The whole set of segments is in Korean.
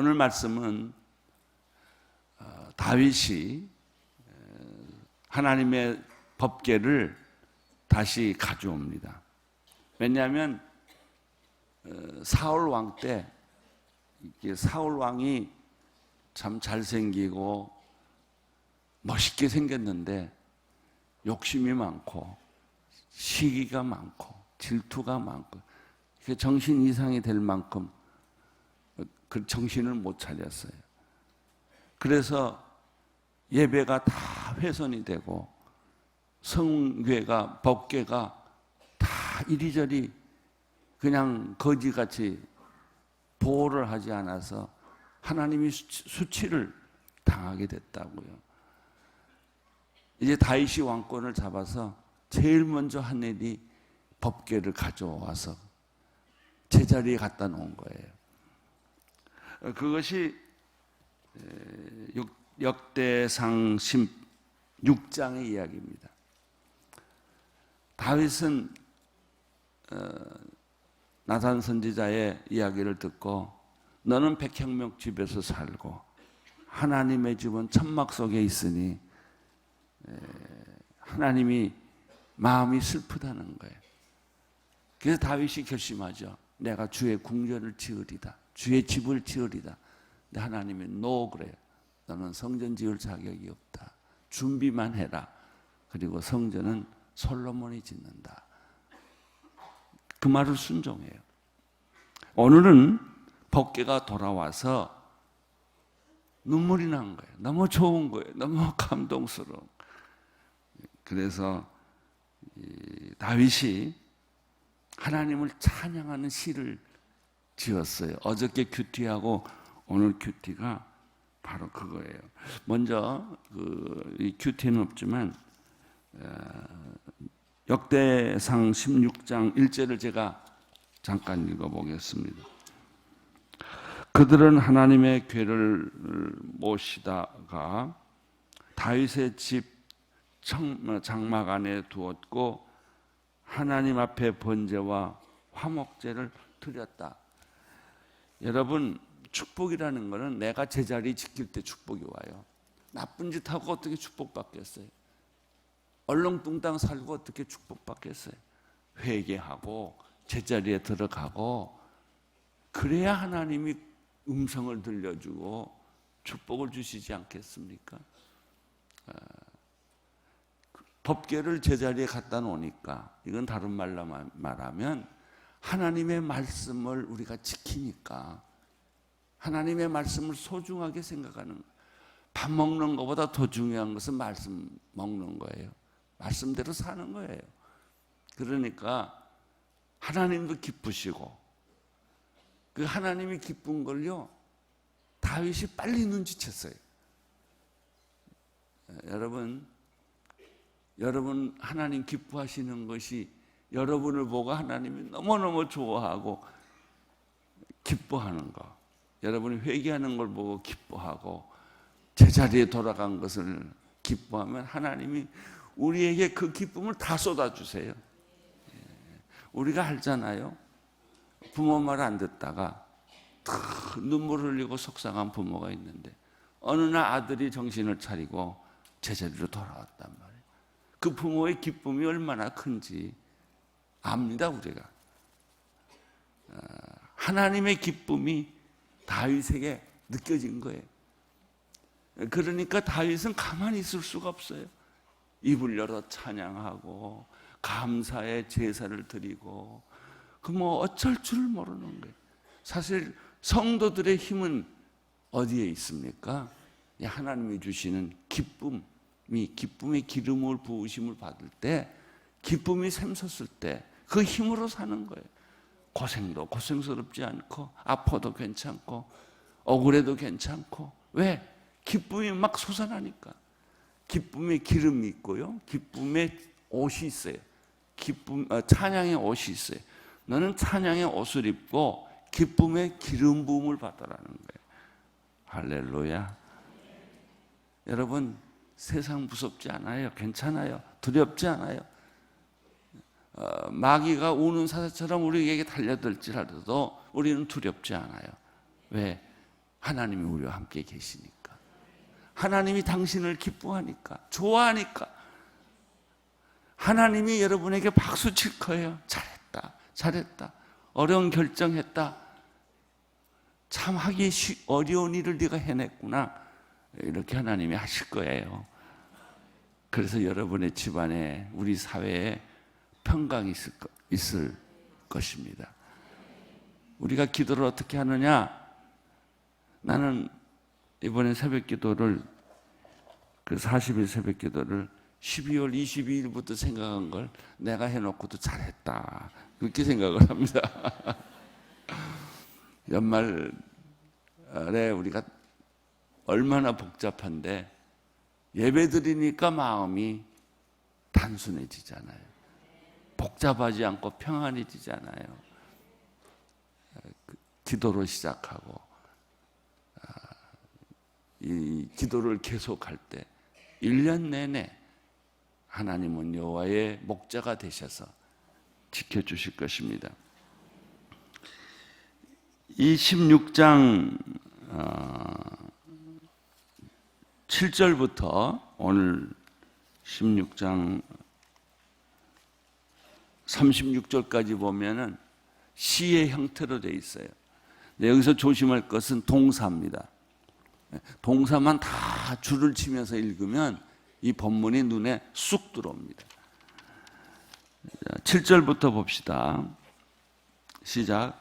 오늘 말씀은 어, 다윗이 하나님의 법계를 다시 가져옵니다. 왜냐하면 어, 사울 왕 때 사울 왕이 참 잘생기고 멋있게 생겼는데 욕심이 많고 시기가 많고 질투가 많고 정신 이상이 될 만큼 그 정신을 못 차렸어요. 그래서 예배가 다 훼손이 되고 성괴가 법계가 다 이리저리 그냥 거지같이 보호를 하지 않아서 하나님이 수치를 당하게 됐다고요. 이제 다윗이 왕권을 잡아서 제일 먼저 한 일이 법계를 가져와서 제자리에 갖다 놓은 거예요. 그것이 역대상 16장의 이야기입니다. 다윗은 어, 나단 선지자의 이야기를 듣고 너는 백향명 집에서 살고 하나님의 집은 천막 속에 있으니 하나님이 마음이 슬프다는 거예요. 그래서 다윗이 결심하죠. 내가 주의 궁전을 지으리다. 주의 집을 지으리다. 근데 하나님이 노 그래요. 너는 성전 지을 자격이 없다. 준비만 해라. 그리고 성전은 솔로몬이 짓는다. 그 말을 순종해요. 오늘은 법계가 돌아와서 눈물이 난 거예요. 너무 좋은 거예요. 너무 감동스러운. 그래서 다윗이 하나님을 찬양하는 시를 지었어요. 어저께 큐티하고 오늘 큐티가 바로 그거예요. 먼저 그 이 큐티는 없지만 어, 역대상 16장 1절을 제가 잠깐 읽어보겠습니다. 그들은 하나님의 괴를 모시다가 다윗의 집 장막 안에 두었고 하나님 앞에 번제와 화목제를 드렸다. 여러분 축복이라는 것은 내가 제자리 지킬 때 축복이 와요. 나쁜 짓 하고 어떻게 축복받겠어요? 얼렁뚱땅 살고 어떻게 축복받겠어요? 회개하고 제자리에 들어가고 그래야 하나님이 음성을 들려주고 축복을 주시지 않겠습니까? 아, 법계를 제자리에 갖다 놓으니까 이건 다른 말로 말하면 하나님의 말씀을 우리가 지키니까 하나님의 말씀을 소중하게 생각하는 밥 먹는 것보다 더 중요한 것은 말씀 먹는 거예요. 말씀대로 사는 거예요. 그러니까 하나님도 기쁘시고 그 하나님이 기쁜 걸요 다윗이 빨리 눈치챘어요. 여러분 여러분 하나님 기뻐하시는 것이 여러분을 보고 하나님이 너무너무 좋아하고 기뻐하는 거. 여러분이 회개하는 걸 보고 기뻐하고 제자리에 돌아간 것을 기뻐하면 하나님이 우리에게 그 기쁨을 다 쏟아주세요. 예. 우리가 알잖아요. 부모 말 안 듣다가 눈물 흘리고 속상한 부모가 있는데 어느 날 아들이 정신을 차리고 제자리로 돌아왔단 말이에요. 그 부모의 기쁨이 얼마나 큰지 압니다, 우리가. 어, 하나님의 기쁨이 다윗에게 느껴진 거예요. 그러니까 다윗은 가만히 있을 수가 없어요. 입을 열어 찬양하고 감사의 제사를 드리고 그 뭐 어쩔 줄 모르는 거예요. 사실 성도들의 힘은 어디에 있습니까? 하나님이 주시는 기쁨, 이 기쁨의 기름을 부으심을 받을 때 기쁨이 샘솟을 때 그 힘으로 사는 거예요. 고생도 고생스럽지 않고 아파도 괜찮고 억울해도 괜찮고 왜? 기쁨이 막 솟아나니까 기쁨의 기름이 있고요. 기쁨의 옷이 있어요. 기쁨 어, 찬양의 옷이 있어요. 너는 찬양의 옷을 입고 기쁨의 기름 부음을 받아라는 거예요. 할렐루야. 여러분 세상 무섭지 않아요. 괜찮아요. 두렵지 않아요. 어, 마귀가 우는 사자처럼 우리에게 달려들지라도 우리는 두렵지 않아요. 왜? 하나님이 우리와 함께 계시니까. 하나님이 당신을 기뻐하니까, 좋아하니까. 하나님이 여러분에게 박수 칠 거예요. 잘했다, 잘했다. 어려운 결정했다. 참 하기 쉬, 어려운 일을 네가 해냈구나. 이렇게 하나님이 하실 거예요. 그래서 여러분의 집안에 우리 사회에 평강이 있을, 거, 있을 것입니다. 우리가 기도를 어떻게 하느냐? 나는 이번에 새벽 기도를 그 40일 새벽 기도를 12월 22일부터 생각한 걸 내가 해놓고도 잘했다. 그렇게 생각을 합니다. 연말에 우리가 얼마나 복잡한데 예배 드리니까 마음이 단순해지잖아요. 복잡하지 않고 평안해지잖아요. 그 기도로 시작하고 아, 이 기도를 계속할 때 1년 내내 하나님은 여호와의 목자가 되셔서 지켜 주실 것입니다. 이 16장 7절부터 오늘 16장 36절까지 보면은 시의 형태로 되어 있어요. 여기서 조심할 것은 동사입니다. 동사만 다 줄을 치면서 읽으면 이 본문이 눈에 쑥 들어옵니다. 7절부터 봅시다. 시작.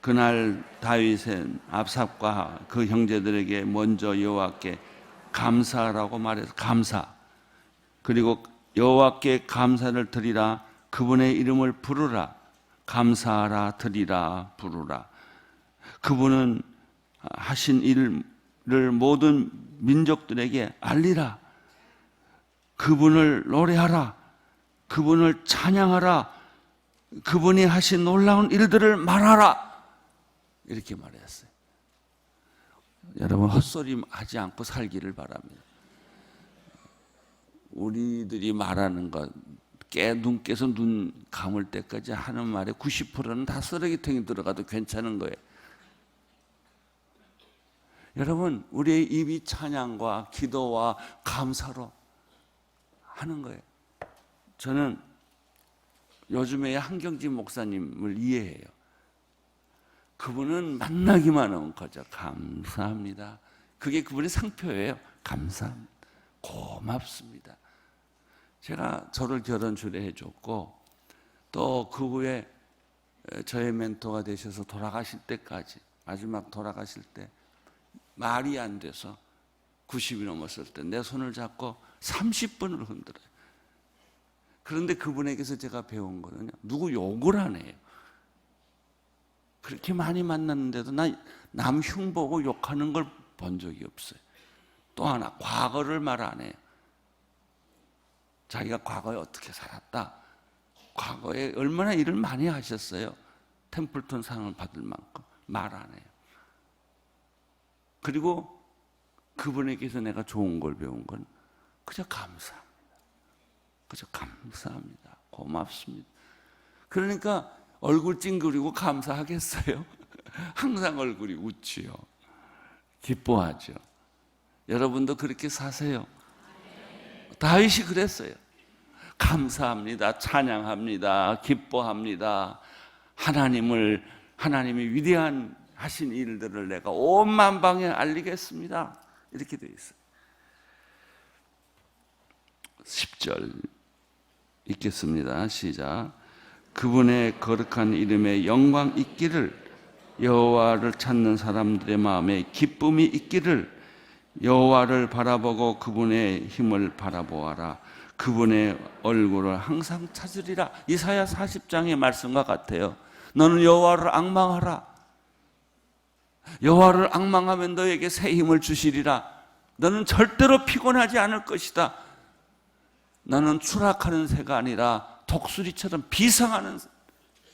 그날 다윗은 압삽과 그 형제들에게 먼저 여호와께 감사라고 말해서 감사. 그리고 여호와께 감사를 드리라. 그분의 이름을 부르라. 감사하라 드리라 부르라. 그분은 하신 일을 모든 민족들에게 알리라. 그분을 노래하라. 그분을 찬양하라. 그분이 하신 놀라운 일들을 말하라. 이렇게 말했어요. 여러분 헛소리 하지 않고 살기를 바랍니다. 우리들이 말하는 것, 깨, 눈 깨서 눈 감을 때까지 하는 말의 90%는 다 쓰레기통에 들어가도 괜찮은 거예요. 여러분, 우리의 입이 찬양과 기도와 감사로 하는 거예요. 저는 요즘에 한경진 목사님을 이해해요. 그분은 만나기만 하면 거저 감사합니다. 그게 그분의 상표예요. 감사합니다. 고맙습니다. 제가 저를 결혼 주례해 줬고 또 그 후에 저의 멘토가 되셔서 돌아가실 때까지 마지막 돌아가실 때 말이 안 돼서 90이 넘었을 때 내 손을 잡고 30분을 흔들어요. 그런데 그분에게서 제가 배운 거는요. 누구 욕을 안 해요. 그렇게 많이 만났는데도 나 남 흉보고 욕하는 걸 본 적이 없어요. 또 하나 과거를 말 안 해요. 자기가 과거에 어떻게 살았다. 과거에 얼마나 일을 많이 하셨어요. 템플턴 상을 받을 만큼 말 안 해요. 그리고 그분에게서 내가 좋은 걸 배운 건 그저 감사합니다. 그저 감사합니다. 고맙습니다. 그러니까 얼굴 찡그리고 감사하겠어요? 항상 얼굴이 웃지요. 기뻐하죠. 여러분도 그렇게 사세요. 다윗이 그랬어요. 감사합니다. 찬양합니다. 기뻐합니다. 하나님을 하나님이 위대한 하신 일들을 내가 온 만방에 알리겠습니다. 이렇게 되어 있어요. 10절 읽겠습니다. 시작. 그분의 거룩한 이름에 영광 있기를 여호와를 찾는 사람들의 마음에 기쁨이 있기를 여호와를 바라보고 그분의 힘을 바라보아라. 그분의 얼굴을 항상 찾으리라. 이사야 40장의 말씀과 같아요. 너는 여호와를 악망하라. 여호와를 악망하면 너에게 새 힘을 주시리라. 너는 절대로 피곤하지 않을 것이다. 너는 추락하는 새가 아니라 독수리처럼 비상하는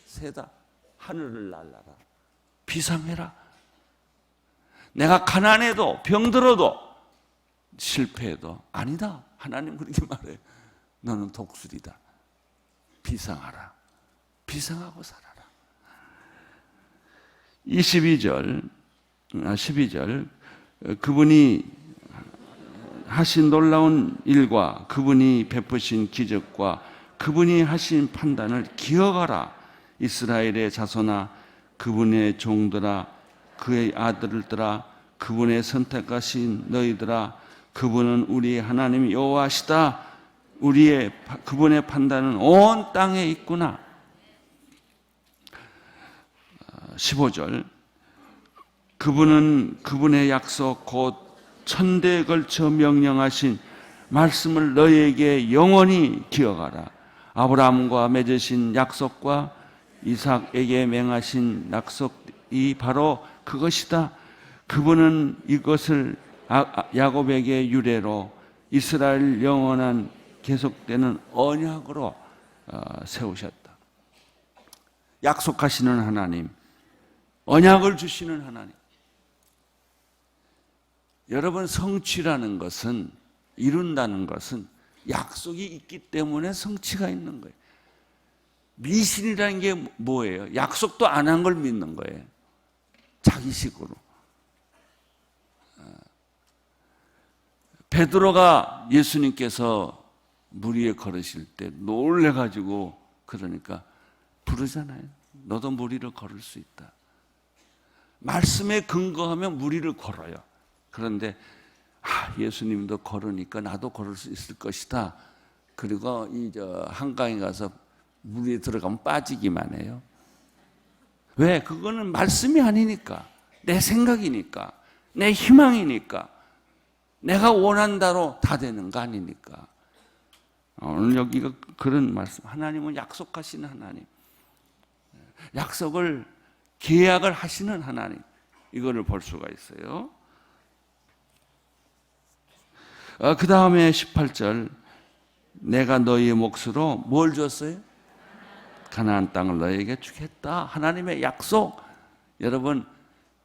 새다. 하늘을 날라라. 비상해라. 내가 가난해도 병들어도 실패해도 아니다. 하나님 그렇게 말해요. 너는 독수리다. 비상하라. 비상하고 살아라. 22절 아, 12절 그분이 하신 놀라운 일과 그분이 베푸신 기적과 그분이 하신 판단을 기억하라 이스라엘의 자손아 그분의 종들아 그의 아들들아 그분의 선택하신 너희들아 그분은 우리 하나님 여호와시다. 우리의 파- 그분의 판단은 온 땅에 있구나. 15절. 그분은 그분의 약속 곧 천대에 걸쳐 명령하신 말씀을 너희에게 영원히 기억하라. 아브라함과 맺으신 약속과 이삭에게 맹하신 약속 이 바로 그것이다. 그분은 이것을 아- 아- 야곱에게 유래로 이스라엘 영원한 계속되는 언약으로 어, 세우셨다. 약속하시는 하나님, 언약을 주시는 하나님. 여러분 성취라는 것은 이룬다는 것은 약속이 있기 때문에 성취가 있는 거예요. 미신이라는 게 뭐예요? 약속도 안 한 걸 믿는 거예요. 자기식으로. 어. 베드로가 예수님께서 물 위에 걸으실 때 놀래 가지고 그러니까 부르잖아요. 너도 물 위를 걸을 수 있다. 말씀에 근거하면 물 위를 걸어요. 그런데 아, 예수님도 걸으니까 나도 걸을 수 있을 것이다. 그리고 이 저 한강에 가서 물에 들어가면 빠지기만 해요. 왜? 그거는 말씀이 아니니까. 내 생각이니까. 내 희망이니까. 내가 원한다로 다 되는 거 아니니까. 오늘 여기가 그런 말씀. 하나님은 약속하시는 하나님. 약속을 계약을 하시는 하나님. 이거를 볼 수가 있어요. 그 다음에 18절. 내가 너희의 몫으로 뭘 줬어요? 가나안 땅을 너희에게 주겠다. 하나님의 약속. 여러분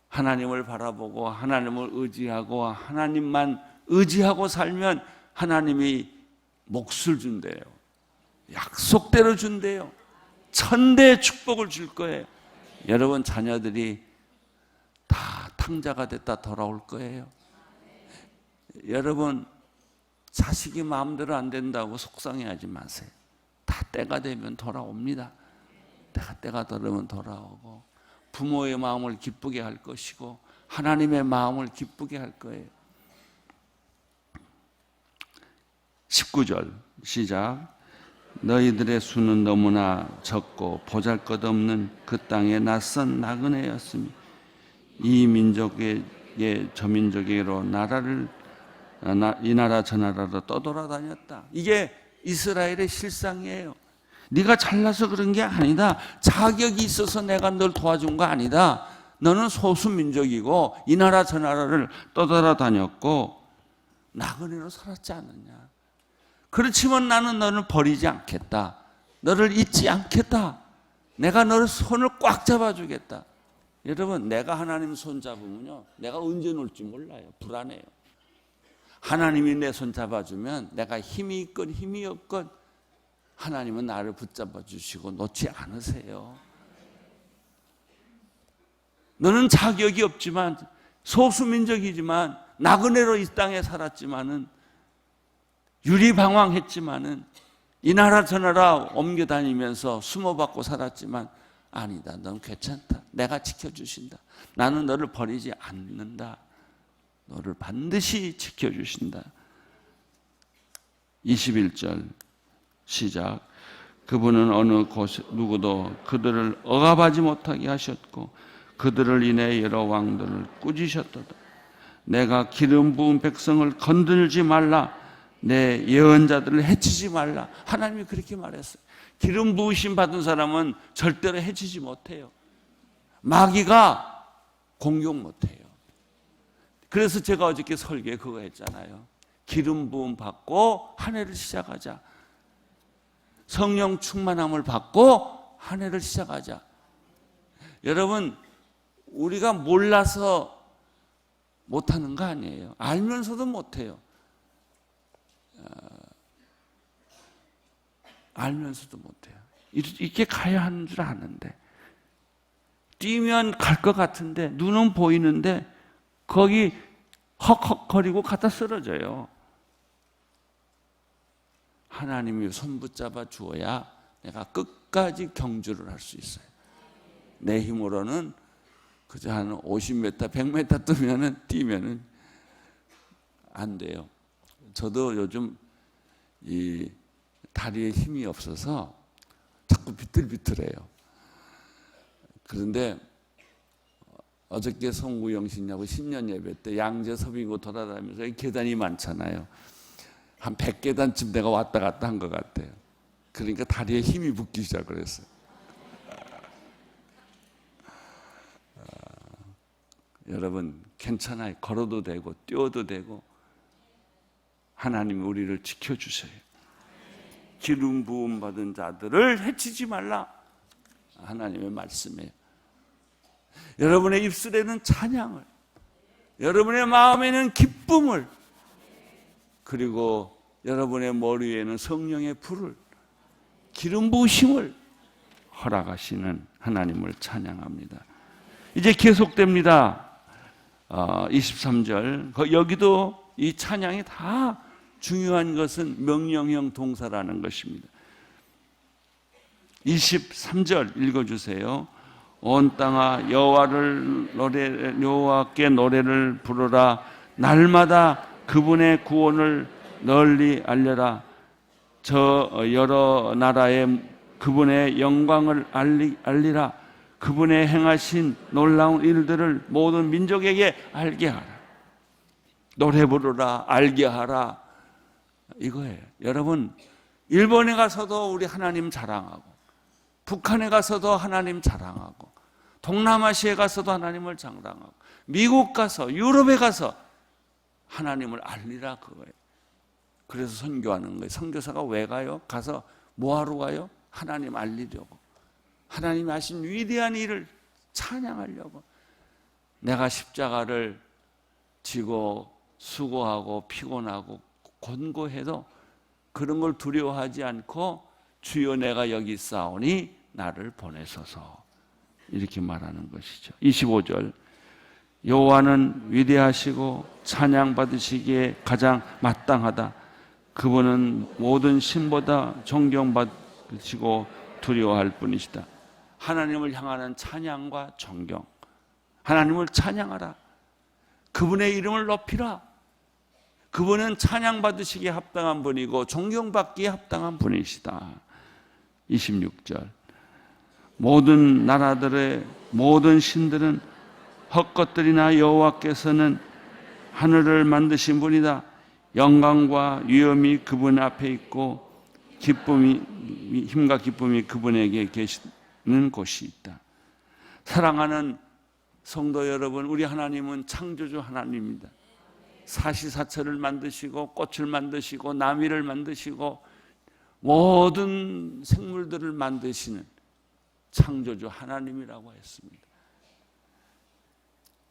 하나님을 바라보고 하나님을 의지하고 하나님만 의지하고 살면 하나님이 몫을 준대요. 약속대로 준대요. 천대의 축복을 줄 거예요. 여러분 자녀들이 다 탕자가 됐다 돌아올 거예요. 여러분 자식이 마음대로 안 된다고 속상해하지 마세요. 다 때가 되면 돌아옵니다. 때가 때가 되면 돌아오고 부모의 마음을 기쁘게 할 것이고 하나님의 마음을 기쁘게 할 거예요. 19절 시작 너희들의 수는 너무나 적고 보잘것없는 그 땅에 낯선 나그네였으니 이 민족에게 저 민족에게로 나라를 아, 나- 이 나라 저 나라로 떠돌아다녔다. 이게 이스라엘의 실상이에요. 네가 잘나서 그런 게 아니다. 자격이 있어서 내가 널 도와준 거 아니다. 너는 소수 민족이고 이 나라 저 나라를 떠돌아다녔고 나그네로 살았지 않느냐. 그렇지만 나는 너를 버리지 않겠다. 너를 잊지 않겠다. 내가 너를 손을 꽉 잡아주겠다. 여러분, 내가 하나님 손 잡으면요, 내가 언제 놀지 몰라요. 불안해요. 하나님이 내 손 잡아주면 내가 힘이 있건 힘이 없건 하나님은 나를 붙잡아 주시고 놓지 않으세요. 너는 자격이 없지만 소수민족이지만 나그네로 이 땅에 살았지만은 유리방황했지만은 이 나라 저 나라 옮겨 다니면서 숨어받고 살았지만 아니다. 넌 괜찮다. 내가 지켜주신다. 나는 너를 버리지 않는다. 너를 반드시 지켜주신다. 21절 시작. 그분은 어느 곳 누구도 그들을 억압하지 못하게 하셨고 그들을 인해 여러 왕들을 꾸짖으셨도다. 내가 기름 부은 백성을 건들지 말라. 내 예언자들을 해치지 말라. 하나님이 그렇게 말했어요. 기름 부으심 받은 사람은 절대로 해치지 못해요. 마귀가 공격 못해요. 그래서 제가 어저께 설계 그거 했잖아요. 기름 부음 받고 한 해를 시작하자. 성령 충만함을 받고 한 해를 시작하자. 여러분, 우리가 몰라서 못하는 거 아니에요. 알면서도 못해요. 어, 알면서도 못해요. 이렇게 가야 하는 줄 아는데. 뛰면 갈 것 같은데, 눈은 보이는데, 거기 헉헉거리고 갖다 쓰러져요. 하나님이 손 붙잡아 주어야 내가 끝까지 경주를 할 수 있어요. 내 힘으로는 그저 한 50m, 100m 뜨면은 뛰면은 안 돼요. 저도 요즘 이 다리에 힘이 없어서 자꾸 비틀비틀해요. 그런데 어저께 송구영 씨냐고 10년 예배 때 양재 서빙고 돌아다니면서 이 계단이 많잖아요. 한 100계단쯤 내가 왔다 갔다 한 것 같아요. 그러니까 다리에 힘이 붙기 시작을 했어요. 아, 여러분 괜찮아요. 걸어도 되고 뛰어도 되고 하나님이 우리를 지켜주세요. 기름 부음 받은 자들을 해치지 말라. 하나님의 말씀이에요. 여러분의 입술에는 찬양을, 여러분의 마음에는 기쁨을, 그리고 여러분의 머리에는 성령의 불을, 기름 부으심을 허락하시는 하나님을 찬양합니다. 이제 계속됩니다. 어, 23절. 여기도 이 찬양이 다 중요한 것은 명령형 동사라는 것입니다. 23절 읽어주세요. 온 땅아 여호와를 노래 여호와께 노래를 부르라. 날마다 그분의 구원을 널리 알려라. 저 여러 나라의 그분의 영광을 알리, 알리라. 그분의 행하신 놀라운 일들을 모든 민족에게 알게 하라. 노래 부르라 알게 하라. 이거예요. 여러분 일본에 가서도 우리 하나님 자랑하고 북한에 가서도 하나님 자랑하고 동남아시아에 가서도 하나님을 자랑하고 미국 가서 유럽에 가서 하나님을 알리라 그거예요. 그래서 선교하는 거예요. 선교사가 왜 가요? 가서 뭐하러 가요? 하나님 알리려고. 하나님이 하신 위대한 일을 찬양하려고. 내가 십자가를 지고 수고하고 피곤하고 곤고해도 그런 걸 두려워하지 않고 주여 내가 여기 있사오니 나를 보내소서 이렇게 말하는 것이죠. 25절 여호와는 위대하시고 찬양 받으시기에 가장 마땅하다. 그분은 모든 신보다 존경받으시고 두려워할 뿐이시다. 하나님을 향하는 찬양과 존경. 하나님을 찬양하라. 그분의 이름을 높이라. 그분은 찬양받으시기에 합당한 분이고 존경받기에 합당한 분이시다. 26절. 모든 나라들의 모든 신들은 헛것들이나 여호와께서는 하늘을 만드신 분이다. 영광과 위엄이 그분 앞에 있고 기쁨이 힘과 기쁨이 그분에게 계시는 곳이 있다. 사랑하는 성도 여러분, 우리 하나님은 창조주 하나님입니다. 사시사철을 만드시고 꽃을 만드시고 나미를 만드시고 모든 생물들을 만드시는 창조주 하나님이라고 했습니다.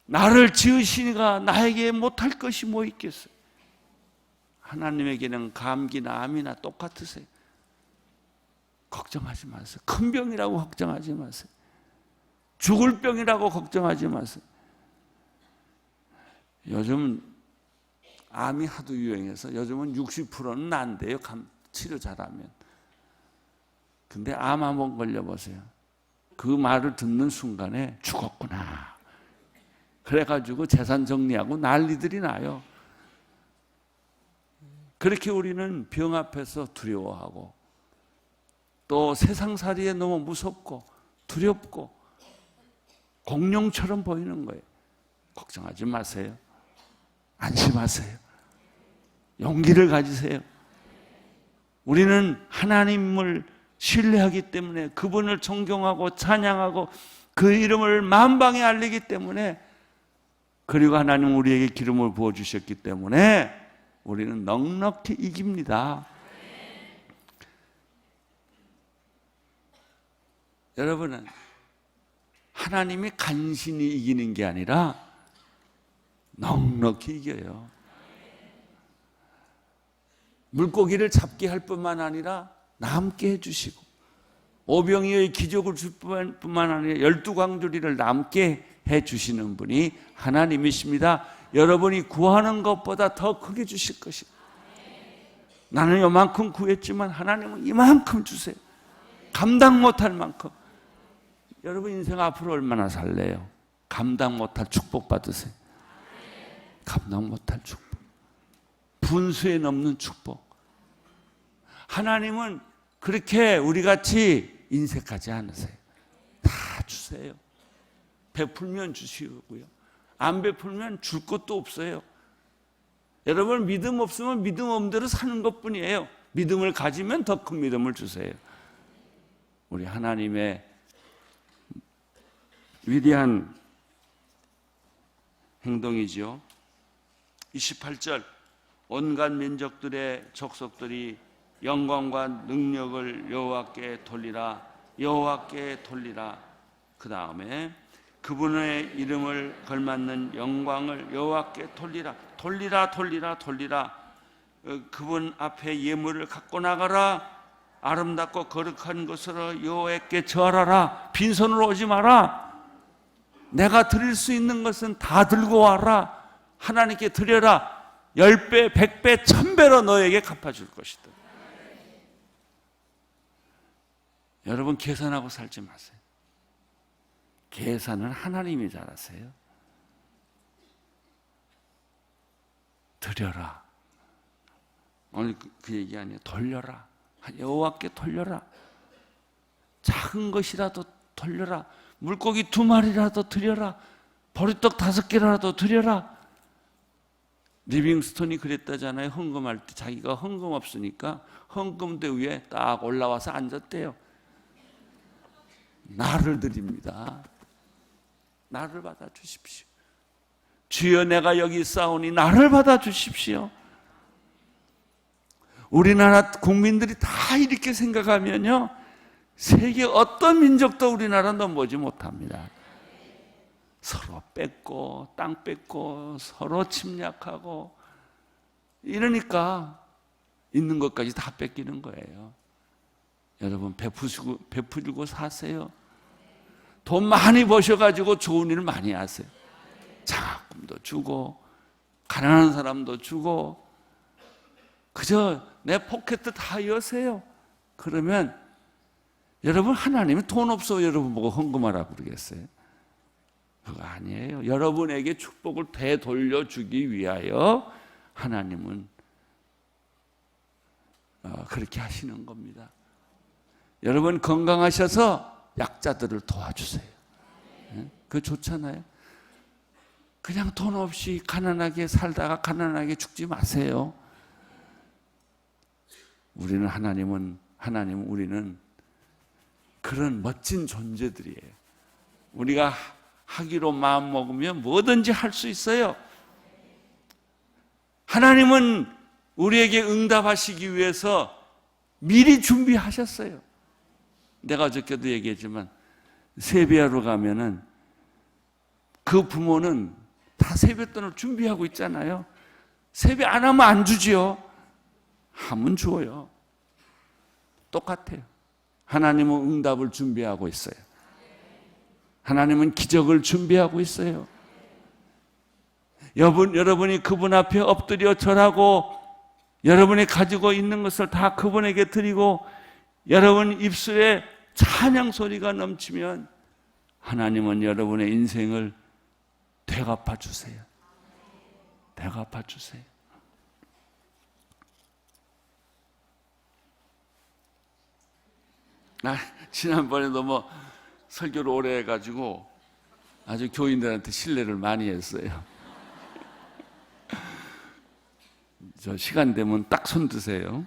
나를 지으시니가 나에게 못할 것이 뭐 있겠어요? 하나님에게는 감기나 암이나 똑같으세요. 걱정하지 마세요. 큰 병이라고 걱정하지 마세요. 죽을 병이라고 걱정하지 마세요. 요즘 암이 하도 유행해서 요즘은 60%는 난대요. 치료 잘하면. 근데 암 한번 걸려보세요. 그 말을 듣는 순간에 죽었구나. 그래가지고 재산 정리하고 난리들이 나요. 그렇게 우리는 병 앞에서 두려워하고 또 세상살이에 너무 무섭고 두렵고 공룡처럼 보이는 거예요. 걱정하지 마세요. 안심하세요. 용기를 가지세요. 우리는 하나님을 신뢰하기 때문에 그분을 존경하고 찬양하고 그 이름을 만방에 알리기 때문에 그리고 하나님 우리에게 기름을 부어 주셨기 때문에 우리는 넉넉히 이깁니다. 여러분은 하나님이 간신히 이기는 게 아니라 넉넉히 이겨요. 물고기를 잡게 할 뿐만 아니라 남게 해주시고 오병이의 기적을 줄 뿐만 아니라 열두 광주리를 남게 해 주시는 분이 하나님이십니다. 여러분이 구하는 것보다 더 크게 주실 것입니다. 나는 요만큼 구했지만 하나님은 이만큼 주세요. 감당 못할 만큼. 여러분 인생 앞으로 얼마나 살래요? 감당 못할 축복 받으세요. 감당 못할 축복. 분수에 넘는 축복. 하나님은 그렇게 우리 같이 인색하지 않으세요. 다 주세요. 베풀면 주시고요. 안 베풀면 줄 것도 없어요. 여러분 믿음 없으면 믿음 없는 대로 사는 것뿐이에요. 믿음을 가지면 더 큰 믿음을 주세요. 우리 하나님의 위대한 행동이지요. 28절 온갖 민족들의 족속들이 영광과 능력을 여호와께 돌리라 여호와께 돌리라. 그 다음에 그분의 이름을 걸맞는 영광을 여호와께 돌리라 돌리라 돌리라 돌리라. 어, 그분 앞에 예물을 갖고 나가라. 아름답고 거룩한 것으로 여호와께 절하라. 빈손으로 오지 마라. 내가 드릴 수 있는 것은 다 들고 와라. 하나님께 드려라. 열 배, 백 배, 천 배로 너에게 갚아줄 것이다. 여러분 계산하고 살지 마세요. 계산은 하나님이 잘하세요. 드려라. 오늘 그, 그 얘기 아니에요. 돌려라. 여호와께 돌려라. 작은 것이라도 돌려라. 물고기 두 마리라도 드려라. 보리떡 다섯 개라도 드려라. 리빙스톤이 그랬다잖아요. 헌금할 때 자기가 헌금 없으니까 헌금대 위에 딱 올라와서 앉았대요. 나를 드립니다. 나를 받아 주십시오. 주여 내가 여기 싸우니 나를 받아 주십시오. 우리나라 국민들이 다 이렇게 생각하면요. 세계 어떤 민족도 우리나라 넘보지 못합니다. 서로 뺏고 땅 뺏고 서로 침략하고 이러니까 있는 것까지 다 뺏기는 거예요. 여러분 베푸시고 베풀고 사세요. 돈 많이 버셔가지고 좋은 일 많이 하세요. 장학금도 주고 가난한 사람도 주고 그저 내 포켓 다 여세요. 그러면 여러분 하나님이 돈 없어 여러분 보고 헌금하라고 그러겠어요? 그거 아니에요. 여러분에게 축복을 되돌려 주기 위하여 하나님은 어, 그렇게 하시는 겁니다. 여러분 건강하셔서 약자들을 도와주세요. 예? 그거 좋잖아요. 그냥 돈 없이 가난하게 살다가 가난하게 죽지 마세요. 우리는 하나님은 하나님 우리는 그런 멋진 존재들이에요. 우리가 하기로 마음 먹으면 뭐든지 할 수 있어요. 하나님은 우리에게 응답하시기 위해서 미리 준비하셨어요. 내가 어저께도 얘기했지만 세배하러 가면은 그 부모는 다 세뱃돈을 준비하고 있잖아요. 세배 안 하면 안 주지요. 하면 줘요. 똑같아요. 하나님은 응답을 준비하고 있어요. 하나님은 기적을 준비하고 있어요. 여러분, 여러분이 그분 앞에 엎드려 절하고 여러분이 가지고 있는 것을 다 그분에게 드리고 여러분 입술에 찬양 소리가 넘치면 하나님은 여러분의 인생을 되갚아 주세요. 되갚아 주세요. 나 지난번에도 뭐 설교를 오래 해가지고 아주 교인들한테 신뢰를 많이 했어요. 저 시간 되면 딱 손 드세요.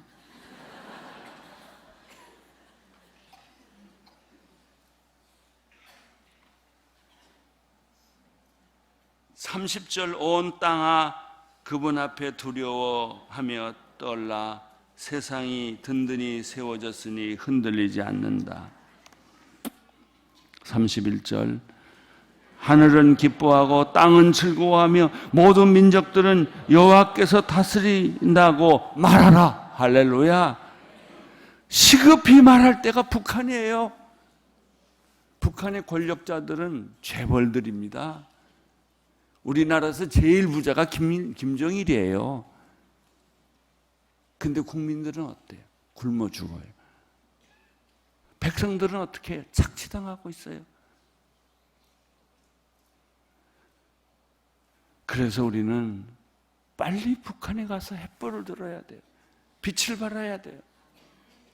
(30절) 온 땅아 그분 앞에 두려워하며 떨라. 세상이 든든히 세워졌으니 흔들리지 않는다. 31절. 하늘은 기뻐하고 땅은 즐거워하며 모든 민족들은 여호와께서 다스린다고 말하라. 할렐루야. 시급히 말할 때가 북한이에요. 북한의 권력자들은 재벌들입니다. 우리나라에서 제일 부자가 김, 김정일이에요. 근데 국민들은 어때요? 굶어 죽어요. 백성들은 어떻게 해요? 착취당하고 있어요. 그래서 우리는 빨리 북한에 가서 햇벌을 들어야 돼요. 빛을 발해야 돼요.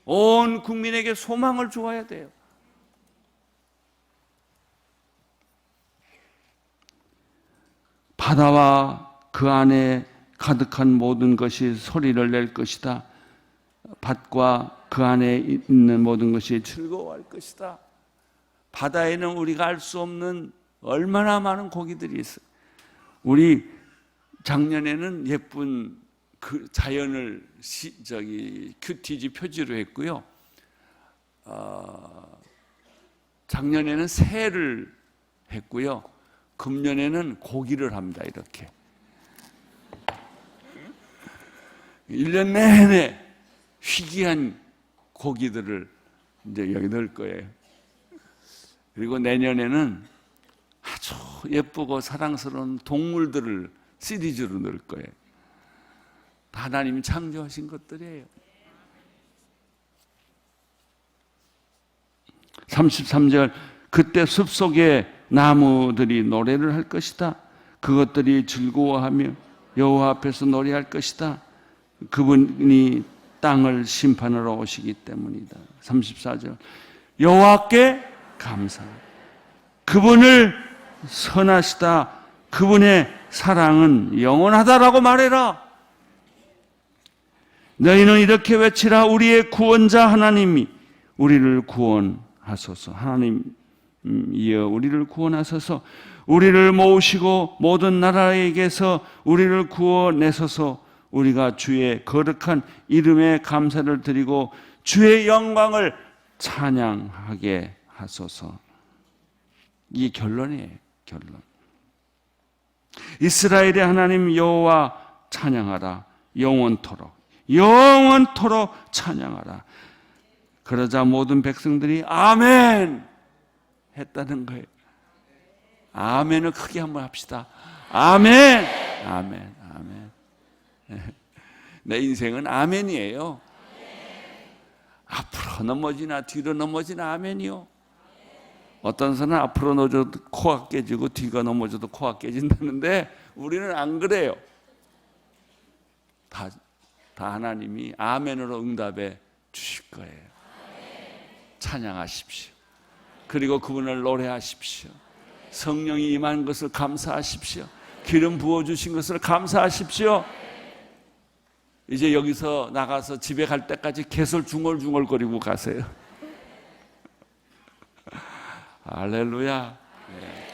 온 국민에게 소망을 주어야 돼요. 바다와 그 안에 가득한 모든 것이 소리를 낼 것이다. 밭과 그 안에 있는 모든 것이 즐거워할 것이다. 바다에는 우리가 알 수 없는 얼마나 많은 고기들이 있어요. 우리 작년에는 예쁜 그 자연을 시, 저기 큐티지 표지로 했고요. 어, 작년에는 새를 했고요. 금년에는 고기를 합니다. 이렇게. 1년 내내 희귀한 고기들을 이제 여기 넣을 거예요. 그리고 내년에는 아주 예쁘고 사랑스러운 동물들을 시리즈로 넣을 거예요. 하나님이 창조하신 것들이에요. 33절 그때 숲 속에 나무들이 노래를 할 것이다. 그것들이 즐거워하며 여호와 앞에서 노래할 것이다. 그분이 땅을 심판하러 오시기 때문이다. 34절 여호와께 감사. 그분을 선하시다. 그분의 사랑은 영원하다라고 말해라. 너희는 이렇게 외치라. 우리의 구원자 하나님이 우리를 구원하소서. 하나님 이여 우리를 구원하소서. 우리를 모으시고 모든 나라에게서 우리를 구원내소서. 우리가 주의 거룩한 이름에 감사를 드리고 주의 영광을 찬양하게 하소서. 이 결론이에요. 결론. 이스라엘의 하나님 여호와 찬양하라. 영원토록. 영원토록 찬양하라. 그러자 모든 백성들이 아멘 했다는 거예요. 아멘을 크게 한번 합시다. 아멘. 아멘. 아멘. 내 인생은 아멘이에요. 앞으로 넘어지나 뒤로 넘어지나 아멘이요. 어떤 사람은 앞으로 넘어져도 코가 깨지고 뒤가 넘어져도 코가 깨진다는데 우리는 안 그래요. 다, 다 하나님이 아멘으로 응답해 주실 거예요. 찬양하십시오. 그리고 그분을 노래하십시오. 성령이 임한 것을 감사하십시오. 기름 부어 주신 것을 감사하십시오. 이제 여기서 나가서 집에 갈 때까지 개설 중얼중얼거리고 가세요. 할렐루야. 네.